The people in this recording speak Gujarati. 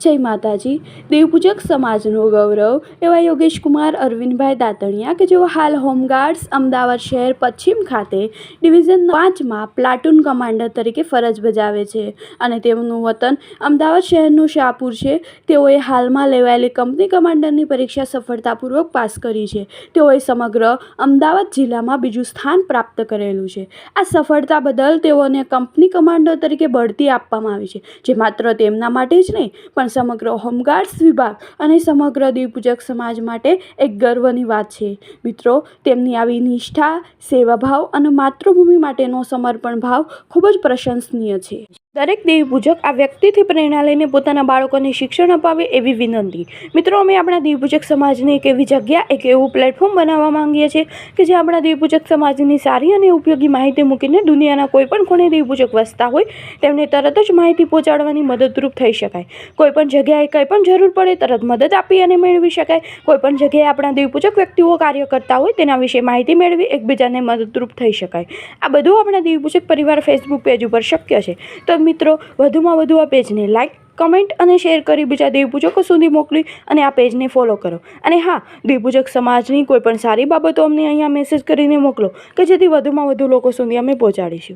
જય માતાજી. દેવપૂજક સમાજનો ગૌરવ, એવા યોગેશ કુમાર, અરવિંદભાઈ દાતણિયા કે જેઓ હાલ હોમગાર્ડ્સ, અમદાવાદ શહેર પશ્ચિમ ખાતે ડિવિઝન પાંચમાં પ્લાટૂન કમાન્ડર તરીકે ફરજ બજાવે છે અને તેમનું વતન અમદાવાદ શહેરનું શાહપુર છે. તેઓએ હાલમાં લેવાયેલી કંપની કમાન્ડરની પરીક્ષા સફળતાપૂર્વક પાસ કરી છે. તેઓએ સમગ્ર અમદાવાદ જિલ્લામાં બીજું સ્થાન પ્રાપ્ત કરેલું છે. આ સફળતા બદલ તેઓને કંપની કમાન્ડર તરીકે બઢતી આપવામાં આવી છે, જે માત્ર તેમના માટે જ નહીં પણ સમગ્ર હોમગાર્ડ્સ વિભાગ અને સમગ્ર દેવપૂજક સમાજ માટે એક ગર્વની વાત છે. મિત્રો, તેમની આવી નિષ્ઠા, સેવાભાવ અને માતૃભૂમિ માટેનો સમર્પણ ભાવ ખૂબ જ પ્રશંસનીય છે. દરેક દેવપૂજક આ વ્યક્તિથી પ્રેરણા લઈને પોતાના બાળકોને શિક્ષણ અપાવે એવી વિનંતી. મિત્રો, અમે આપણા દેવપૂજક સમાજને એક એવી જગ્યા, એક એવું પ્લેટફોર્મ બનાવવા માંગીએ છીએ કે જે આપણા દેવપૂજક સમાજની સારી અને ઉપયોગી માહિતી મૂકીને દુનિયાના કોઈ પણ ખૂણે દેવપૂજક વસતા હોય, તેમને તરત જ માહિતી પહોંચાડવાની મદદરૂપ થઈ શકાય. કોઈપણ જગ્યાએ કંઈ પણ જરૂર પડે, તરત મદદ આપી અને મેળવી શકાય. કોઈપણ જગ્યાએ આપણા દેવપૂજક વ્યક્તિઓ કાર્ય કરતા હોય, તેના વિશે માહિતી મેળવી એકબીજાને મદદરૂપ થઈ શકાય. આ બધું આપણા દેવપૂજક પરિવાર ફેસબુક પેજ ઉપર શક્ય છે. તો મિત્રો. વધુમાં વધુ આ પેજને લાઇક કમેન્ટ અને શેર કરી બીજા દેવપૂજકો સુધી મોકલી અને આ પેજને ફોલો કરો. અને હા, દેવપૂજક સમાજની કોઈ પણ સારી બાબતો અમને અહીંયા મેસેજ કરીને મોકલો કે જેથી વધુમાં વધુ લોકો સુધી અમે પહોંચાડીશું.